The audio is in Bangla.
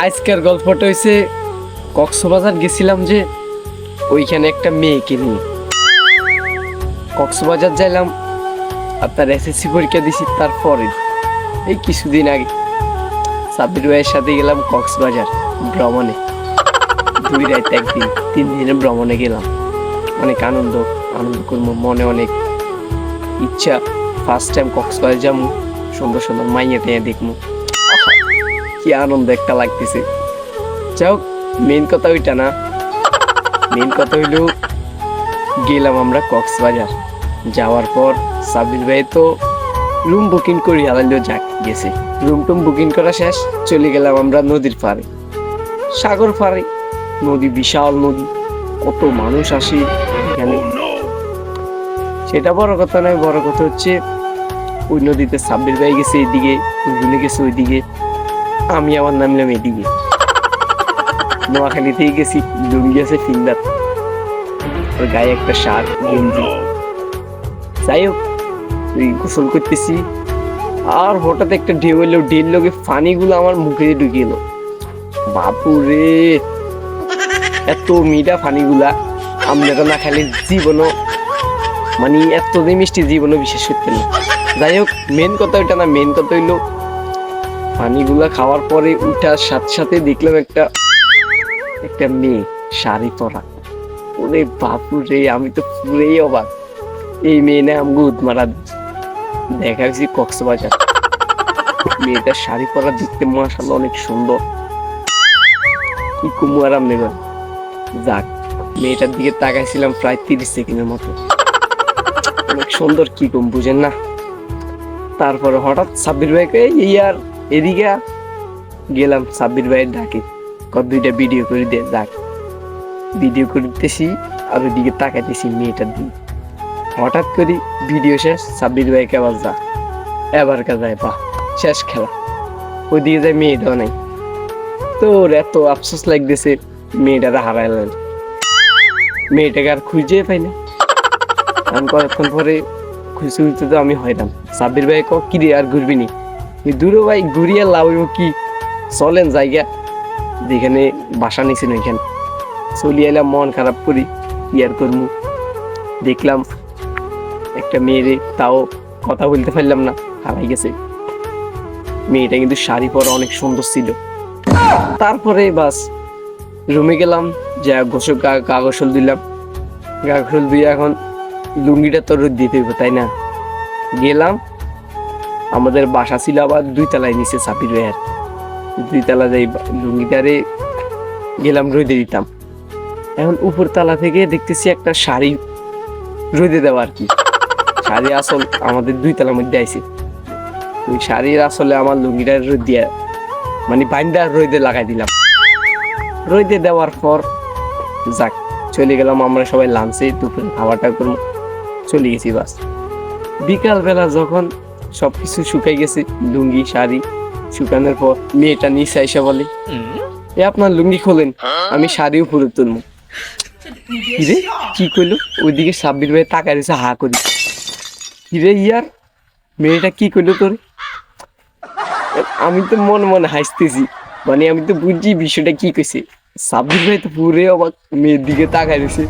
আজকের গল্পটা হয়েছে কক্সবাজার গেছিলাম যে, ওইখানে একটা মেয়েকে নিয়ে। কক্সবাজার যাইলাম, আর তার এসএসসি পরীক্ষা দিছি তারপরে, এই কিছুদিন আগে, সাব্বির ভাইয়ের সাথে গেলাম কক্সবাজার ভ্রমণে। দুই রাত একদিন, তিন দিনের ভ্রমণে গেলাম। অনেক আনন্দ আনন্দ করব, মনে অনেক ইচ্ছা। ফার্স্ট টাইম কক্সবাজার যাব, সুন্দর সুন্দর মাইয়া টাইয়া দেখব। কি আনন্দ একটা লাগতেছে। যাও মেন কথা ওইটা না। মেন কথা হইল, গেলাম আমরা কক্সবাজার। যাওয়ার পর সাবির ভাই তো রুম বুকিং করি হালাইলেও যাক, গেছে। রুম টুম বুকিং করা শেষ, চলে গেলাম আমরা নদীর পাড়ে। সাগর পাড়ে। নদী বিশাল নদী, কত মানুষ আসে এখানে। সেটা বড় কথা নয়, বড় কথা হচ্ছে, ওই নদীতে সাব্বির ভাই গেছে এইদিকে রুনে গেছে ওইদিকে। আমি আমার নামলাম এদিকে। নোয়াখালীতেই গেছি লুঙ্গি আছে ফিঙ্গার ওর গায়ে একটা শার্ট, গেঞ্জি। যাই হোক ওই গোসল করতেছি। আর হঠাৎ একটা ঢেউ এলো ঢের লোকে পানিগুলো আমার মুখে ঢুকে এলো। বাপুরে এত মিঠা পানিগুলা আমরা তো না খালি জীবনও মানে এত মিষ্টি জীবনও বিশেষ করতে যাই হোক মেন কথা ওইটা না মেন কথা হইল পানিগুলা খাওয়ার পরে উঠার সাথে সাথে দেখলাম একটা একটা মেয়ে শাড়ি পরা। ওরে বাপু রে, আমি তো পুরেই অবাক। এই মেয়ে না আমাকে উদমারা দেখা গেছি কক্সবাজার। মেয়েটা শাড়ি পরা দেখতে মাসাল্লাহ অনেক সুন্দর। কি কুমুয়ার আমনে গো যাক, মেয়েটার দিকে তাকাইছিলাম প্রায় তিরিশ সেকেন্ডের মতো। অনেক সুন্দর কি কম, বুঝেন না? তারপরে হঠাৎ সাব্বির ভাইকে, এই আর এদিকে গেলাম সাব্বির ভাইয়ের ডাকে। কত দুইটা ভিডিও করে দে, যাক। ভিডিও করতেছি আর ওইদিকে তাকাইতেছি মেয়েটার দিকে। হঠাৎ করে ভিডিও শেষ, সাব্বির ভাইকে আবার যা। এবার কা যায়, বাহ, শেষ খেলা। ওইদিকে যায় মেয়েটাও নাই। তোর এত আফসোস লাগতেছে, মেয়েটারা হারাইলেন মেয়েটাকে আর খুঁজে পাই না। আমি কয়েকক্ষণ পরে খুঁজতে খুঁজতে তো আমি হয়রাম। সাব্বির ভাই কি রে আর ঘুরবি নি? দূরে ভাই ঘুরিয়ে লাভ কি? চলেন জায়গা। যেখানে বাসা নিছেন ওইখানে। চলি এলাম মন খারাপ করি ইয়ার করব দেখলাম একটা মেয়েরে তাও কথা বলতে পারলাম না, হারাই গেছে। মেয়েটা কিন্তু শাড়ি পরা অনেক সুন্দর ছিল। তারপরে বাস, রুমে গেলাম, যা গোসল গা- গোসল দিলাম। গা দিয়ে এখন লুঙ্গিটা তো রোদ দিতে হইব তাই না? গেলাম আমাদের বাসা ছিল আবার দুই তলায় নিচে সাপির ভাইয়ার দুই তলা যাই লুঙ্গিটারে গেলাম রোদে দিতাম। এখন উপর তলা থেকে দেখতেছি একটা শাড়ি রোদে দেওয়া আর কি। শাড়ি আসল আমাদের দুই তলার মধ্যে আইছে। ওই শাড়ির আসলে আমার লুঙ্গিটা রোদ দিয়া মানে বাইন্দা রোদে লাগাই দিলাম। রোদে দেওয়ার পর যাক, চলে গেলাম আমরা সবাই লাঞ্চে, দুপুরে খাওয়াটা করব। চলে গেছি বাস। বিকালবেলা যখন সব কিছু শুকাই গেছে। লুঙ্গি, শাড়ি শুকানোর পর মেয়েটা নিচে এসে বলে, এ আপনার লুঙ্গি খোলেন, আমি শাড়িও পুরো তুলবো। কি কইলো? ওইদিকে সাব্বির ভাই তাকায় রয়েছে হা করি। কিরে ইয়ার, মেয়েটা কি কইলো তোর? আমি তো মন মনে হাসতেছি মানে আমি তো বুঝছি বিষয়টা কি কইছে। সাব্বির ভাই তো পুরে অবাক, মেয়ের দিকে তাকায় রয়েছে।